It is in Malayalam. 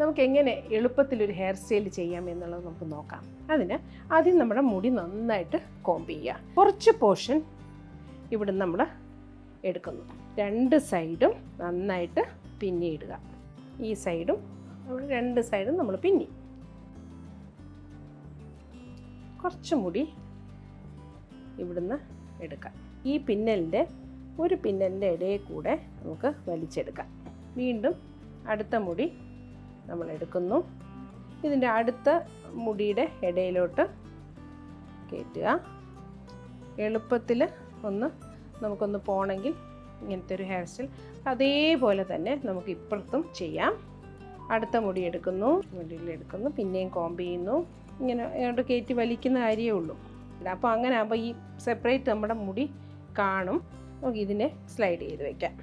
നമുക്ക് എങ്ങനെ എളുപ്പത്തിലൊരു ഹെയർ സ്റ്റൈൽ ചെയ്യാം എന്നുള്ളത് നമുക്ക് നോക്കാം. അതിന് ആദ്യം നമ്മുടെ മുടി നന്നായിട്ട് കോമ്പ് ചെയ്യുക. കുറച്ച് പോർഷൻ ഇവിടെ നമ്മൾ എടുക്കുന്നു. രണ്ട് സൈഡും നന്നായിട്ട് പിന്നിയിടുക ഈ സൈഡും അവിടെ രണ്ട് സൈഡും നമ്മൾ പിന്നി. കുറച്ച് മുടി ഇവിടുന്ന് എടുക്കാം. ഈ പിന്നലിന്റെ ഒരു പിന്നലിന്റെ ഇടയിൽ കൂടെ നമുക്ക് വലിച്ചെടുക്കാം. വീണ്ടും അടുത്ത മുടി നമ്മൾ എടുക്കുന്നു ഇതിന്റെ അടുത്ത മുടിയുടെ ഇടയിലോട്ട് കയറ്റുക. എളുപ്പത്തിൽ ഒന്ന് നമുക്കൊന്ന് പോകണമെങ്കിൽ ഇങ്ങനത്തെ ഒരു ഹെയർ സ്റ്റൈൽ അതേപോലെ തന്നെ നമുക്ക് ഇപ്പുറത്തും ചെയ്യാം. അടുത്ത മുടി എടുക്കുന്നു മുടിയിൽ എടുക്കുന്നു പിന്നെയും കോമ്പ് ചെയ്യുന്നു. ഇങ്ങനെ അങ്ങോട്ട് കയറ്റി വലിക്കുന്ന കാര്യമേ ഉള്ളൂ. അപ്പോൾ അങ്ങനെ ആകുമ്പോൾ ഈ സെപ്പറേറ്റ് നമ്മുടെ മുടി കാണും. നമുക്ക് ഇതിനെ സ്ലൈഡ് ചെയ്ത് വെക്കാം.